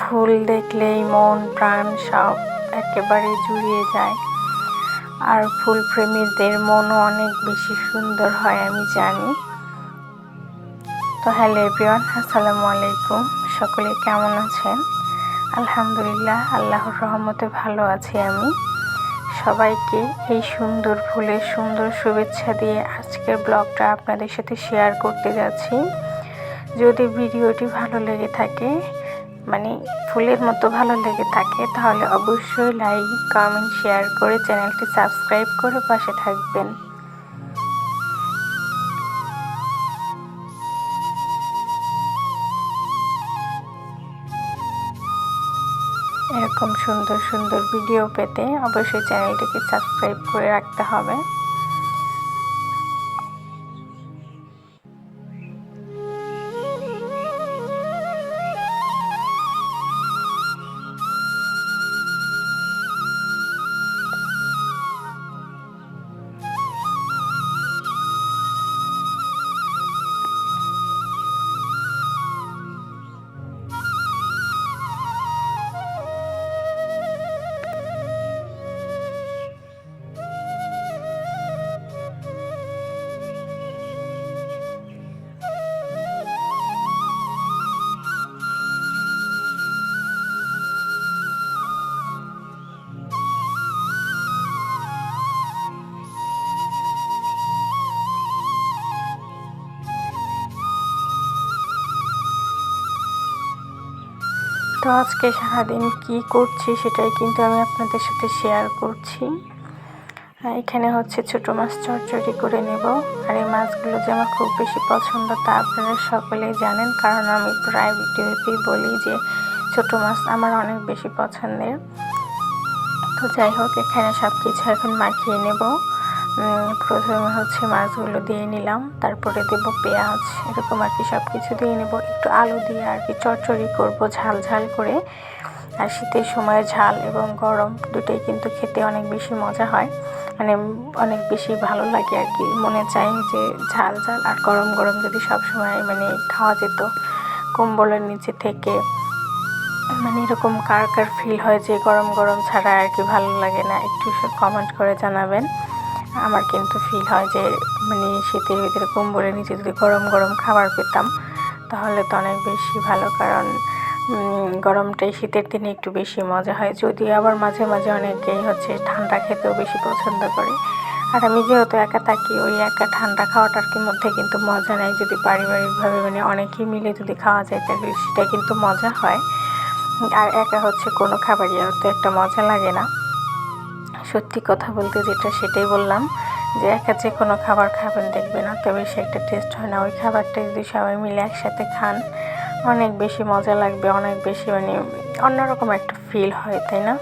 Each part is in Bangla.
ফুল দেখলেই মন, প্রাণ সব একেবারে জুড়িয়ে যায়। আর ফুল প্রেমীদের মনও অনেক বেশি সুন্দর হয়, আমি জানি। তো হ্যালো এভরিওয়ান, আসসালামু আলাইকুম। সকলে কেমন আছেন? আলহামদুলিল্লাহ, আল্লাহর রহমতে ভালো আছি আমি। সবাইকে এই সুন্দর ফুলের সুন্দর শুভেচ্ছা দিয়ে আজকের ব্লগটা আপনাদের সাথে শেয়ার করতে যাচ্ছি। যদি ভিডিওটি ভালো লেগে থাকে মানে ফুলের মতো ভালো লেগে থাকে, তাহলে অবশ্যই লাইক কমেন্ট শেয়ার করে চ্যানেলটি সাবস্ক্রাইব করে পাশে থাকবেন। এরকম সুন্দর সুন্দর ভিডিও পেতে অবশ্যই চ্যানেলটিকে সাবস্ক্রাইব করে রাখতে হবে। তো আজকে সারাদিন কি করছি সেটাই কিন্তু আমি আপনাদের সাথে শেয়ার করছি। এখানে হচ্ছে ছোট মাছ চটচড়ি করে নেব। আর এই মাছগুলো যে আমার খুব বেশি পছন্দ তা আপনারা সকলেই জানেন, কারণ আমি প্রায় ভিডিওতেই বলি যে ছোট মাছ আমার অনেক বেশি পছন্দের। তো যাই হোক, এখানে সব কিছু এখন মাখিয়ে নেব। প্রথমে হচ্ছে মাছগুলো দিয়ে নিলাম, তারপরে দেব পেঁয়াজ, এরকম আর কি সব কিছু দিয়ে নেব। একটু আলু দিয়ে আর কি চটচড়ি করব ঝাল ঝাল করে। আর শীতের সময় ঝাল এবং গরম দুটোই কিন্তু খেতে অনেক বেশি মজা হয়। মানে অনেক বেশি ভালো লাগে আর কি। মনে চাই যে ঝাল ঝাল আর গরম গরম যদি সব সময় মানে খাওয়া যেত কম্বলের নিচে থেকে। মানে এরকম কার কার ফিল হয় যে গরম গরম ছাড়া আর কি ভালো লাগে না, একটু কমেন্ট করে জানাবেন। আমার কিন্তু ফিল হয় যে মানে শীতের ভিতরে কম্বলের নিচে যদি গরম গরম খাবার পেতাম। তাহলে তো অনেক বেশি ভালো, কারণ গরমটাই শীতের দিনে একটু বেশি মজা হয়। যদিও আবার মাঝে মাঝে অনেকেই হচ্ছে ঠান্ডা খেতেও বেশি পছন্দ করে। আর আমি যেহেতু একা থাকি, ওই একা ঠান্ডা খাওয়াটার কি মধ্যে কিন্তু মজা নেই। যদি পারিবারিকভাবে মানে অনেকেই মিলে যদি খাওয়া যায়, তাহলে সেটা কিন্তু মজা হয়। আর একা হচ্ছে কোনো খাবারই অত একটা মজা লাগে না। সত্যি কথা বলতে যেটা সেটাই বললাম যে একা যে কোনো খাবার খাবেন দেখবে না, তবে একটা টেস্ট হয় না। ওই খাবারটা যদি সবাই মিলে একসাথে খান, অনেক বেশি মজা লাগবে, অনেক বেশি মানে অন্যরকম একটা ফিল হয়, তাই না?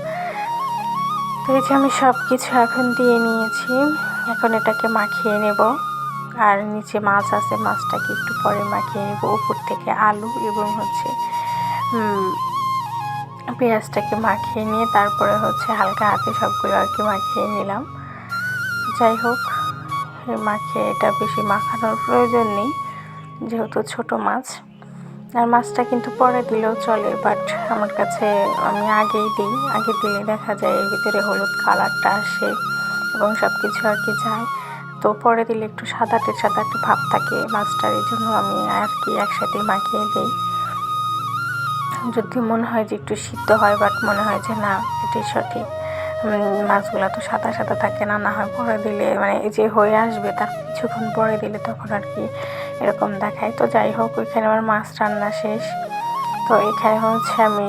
তো এই যে আমি সব কিছু এখন দিয়ে নিয়েছি, এখন এটাকে মাখিয়ে নেব। আর নিচে মাছ আছে, মাছটাকে একটু পরে মাখিয়ে নেব। উপর থেকে আলু এবং হচ্ছে পেঁয়াজটাকে মাখিয়ে নিয়ে তারপরে হচ্ছে হালকা হাতে সবগুলো আর কি মাখিয়ে নিলাম। যাই হোক মাখিয়ে এটা বেশি মাখানোর প্রয়োজন নেই, যেহেতু ছোট মাছ। আর মাছটা কিন্তু পরে দিলেও চলে বাট আমার কাছে আমি আগেই দিই। আগে দিলে দেখা যায় এর ভিতরে হলুদ কালারটা আসে এবং সব কিছু আর কি যায়। তো পরে দিলে একটু সাদাটে সাদাটে ভাব থাকে মাছটার, এই জন্য আমি আর কি একসাথে মাখিয়ে দিই। যদি মনে হয় যে একটু সিদ্ধ হয় বাট মনে হয় যে না, এটাই সঠিক। মাছগুলো তো সাদা সাদা থাকে না না হয় পরে দিলে মানে যে হয়ে আসবে, তার কিছুক্ষণ পরে দিলে তখন আর কি এরকম দেখায়। তো যাই হোক, ওইখানে আমার মাছ রান্না শেষ। তো এখানে হচ্ছে আমি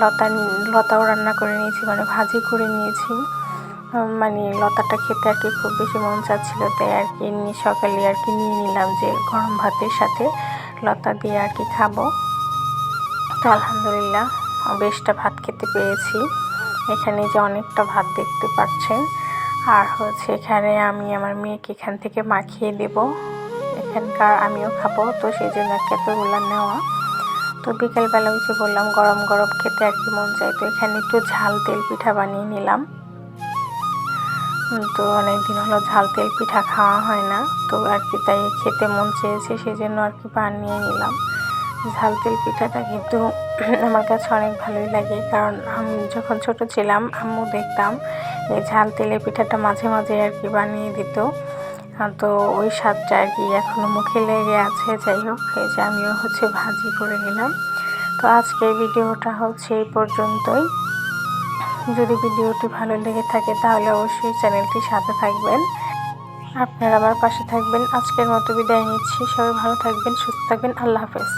লতা লতাও রান্না করে নিয়েছি মানে ভাজি করে নিয়েছি। মানে লতাটা খেতে আর কি খুব বেশি মন চাচ্ছিল, তাই আর কি সকালে আর কি নিয়ে নিলাম যে গরম ভাতের সাথে লতা দিয়ে আর কি খাব। আলহামদুলিল্লাহ বেশটা ভাত খেতে পেয়েছি এখানে যে অনেকটা ভাত দেখতে পাচ্ছেন। আর হচ্ছে এখানে আমি আমার মেয়েকে এখান থেকে মাখিয়ে দেব। এখানকার আমিও খাব, তো সেই জন্য এতগুলো নেওয়া। তো বিকেলবেলা ওই যে বললাম, গরম গরম খেতে আর কি মন চাই তো এখানে একটু ঝাল তেল পিঠা বানিয়ে নিলাম। তো অনেক দিন হলো ঝাল তেল পিঠা খাওয়া হয় না, তো আর কি তাই খেতে মন চেয়েছে সেই জন্য আর কি বানিয়ে নিলাম। ঝাল তেল পিঠাটা কিন্তু আমার কাছে অনেক ভালোই লাগে। কারণ আমি যখন ছোট ছিলাম, আম্মু দেখতাম এই ঝাল তেলের পিঠাটা মাঝে মাঝে আর কি বানিয়ে দিত। তো ওই স্বাদটা আর কি এখনও মুখে লেগে আছে। যাই হোক, এই যে আমিও হচ্ছে ভাজি করে নিলাম। তো আজকের ভিডিওটা হচ্ছে এই পর্যন্তই। যদি ভিডিওটি ভালো লেগে থাকে তাহলে অবশ্যই চ্যানেলটি সাথে থাকবেন। আপনারা আমার পাশে থাকবেন। আজকের মতো বিদায় নিচ্ছি। সবাই ভালো থাকবেন, সুস্থ থাকবেন। আল্লাহ হাফেজ।